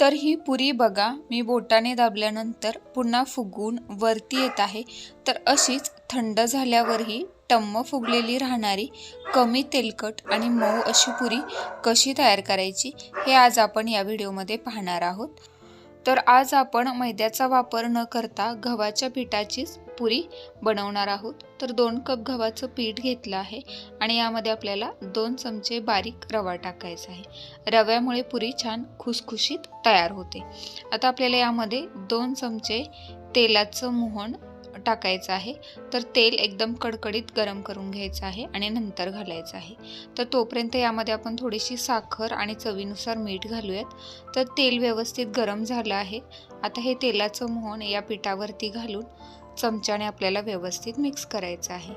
तर ही पुरी बघा मी बोटाने दाबल्यानंतर पुन्हा फुगून वरती येत आहे. तर अशीच थंड झाल्यावरही टम्म फुगलेली राहणारी कमी तेलकट आणि मऊ अशी पुरी कशी तयार करायची हे आज आपण या व्हिडिओमध्ये पाहणार आहोत. तर आज आपण मैद्याचा वापर न करता गव्हाच्या पिठाचीच पुरी बनवणार आहोत. तर दोन कप गव्हाचं पीठ घेतलं आहे आणि यामध्ये आपल्याला दोन चमचे बारीक रवा टाकायचा आहे. रव्यामुळे पुरी छान खुसखुशीत तयार होते. आता आपल्याला यामध्ये दोन चमचे तेलाचं मोहन टाकायचं आहे. तर तेल एकदम कडकडीत गरम करून घ्यायचं आहे आणि नंतर घालायचं आहे. तर तोपर्यंत यामध्ये आपण थोडीशी साखर आणि चवीनुसार मीठ घालूयात. तर तेल व्यवस्थित गरम झालं आहे. आता हे तेलाचं मोहन या पिठावरती घालून चमच्याने आपल्याला व्यवस्थित मिक्स करायचं आहे.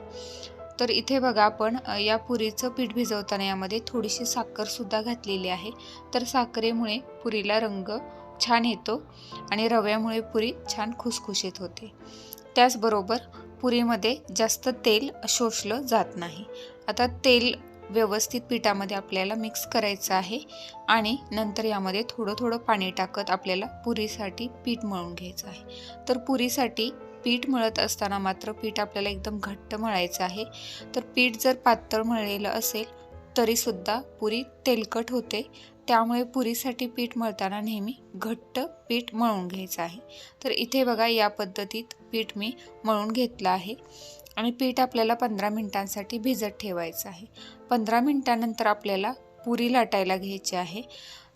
तर इथे बघा आपण या पुरीचं पीठ भिजवताना यामध्ये थोडीशी साखरसुद्धा घातलेली आहे. तर साखरेमुळे पुरीला रंग छान येतो आणि रव्यामुळे पुरी छान खुसखुशीत होते. त्याचबरोबर पुरीमध्ये जास्त तेल शोषलं जात नाही. आता तेल व्यवस्थित पिठामध्ये आपल्याला मिक्स करायचं आहे आणि नंतर यामध्ये थोडं थोडं पाणी टाकत आपल्याला पुरीसाठी पीठ मळून घ्यायचं आहे. तर पुरीसाठी पीठ मळत असताना मात्र पीठ आपल्याला एकदम घट्ट मळायचं आहे. तर पीठ जर पातळ मळलेलं असेल तरीसुद्धा पुरी तेलकट होते. त्यामुळे पुरीसाठी पीठ मळताना नेहमी घट्ट पीठ मळून घ्यायचं आहे. तर इथे बघा या पद्धतीत पीठ मी मळून घेतलं आहे. आणि पीठ आपल्याला पंधरा मिनटांसाठी भिजत ठेवायचं आहे. पंधरा मिनटानंतर आपल्याला पुरी लाटायला घ्यायची आहे.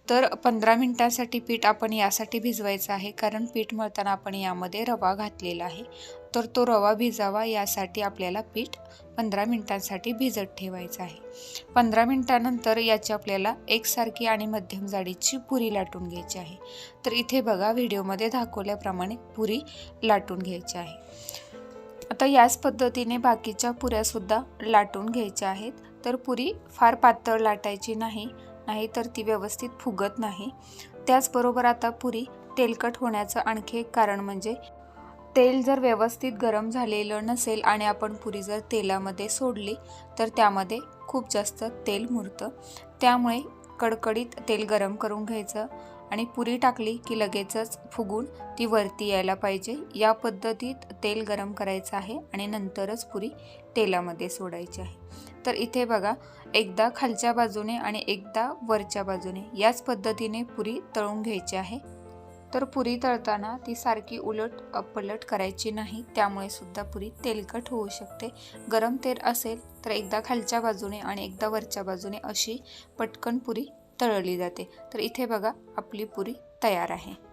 तर पंधरा मिनटांसाठी पीठ आपण यासाठी भिजवायचं आहे. कारण पीठ मळताना आपण यामध्ये रवा घातलेला आहे. तर तो रवा भिजावा यासाठी आपल्याला पीठ पंधरा मिनटांसाठी भिजत ठेवायचं आहे. पंधरा मिनटानंतर याची आपल्याला एकसारखी आणि मध्यम जाडीची पुरी लाटून घ्यायची आहे. तर इथे बघा व्हिडिओमध्ये दाखवल्याप्रमाणे पुरी लाटून घ्यायची आहे. आता याच पद्धतीने बाकीच्या पुऱ्यासुद्धा लाटून घ्यायच्या आहेत. तर पुरी फार पातळ लाटायची नाही नाही तर ती व्यवस्थित फुगत नाही. त्याचबरोबर आता पुरी तेलकट होण्याचं आणखी एक कारण म्हणजे तेल जर व्यवस्थित गरम झालेलं नसेल आणि आपण पुरी जर तेलामध्ये सोडली तर त्यामध्ये खूप जास्त तेल मुरतं. त्यामुळे कडकडीत तेल गरम करून घ्यायचं आणि पुरी टाकली की लगेचच फुगून ती वरती यायला पाहिजे. या पद्धतीत तेल गरम करायचं आहे आणि नंतरच पुरी तेलामध्ये सोडायची आहे. तर इथे बघा एकदा खालच्या बाजूने आणि एकदा वरच्या बाजूने याच पद्धतीने पुरी तळून घ्यायची आहे. तर पुरी तळताना ती सारखी उलट पलट करायची नाही त्यामुळे सुद्धा पुरी तेलकट होऊ शकते. गरम तेल असेल तर एकदा खालच्या बाजूने आणि एकदा वरच्या बाजूने अशी पटकन पुरी तळली जाते. तर इथे बघा आपली पुरी तयार आहे.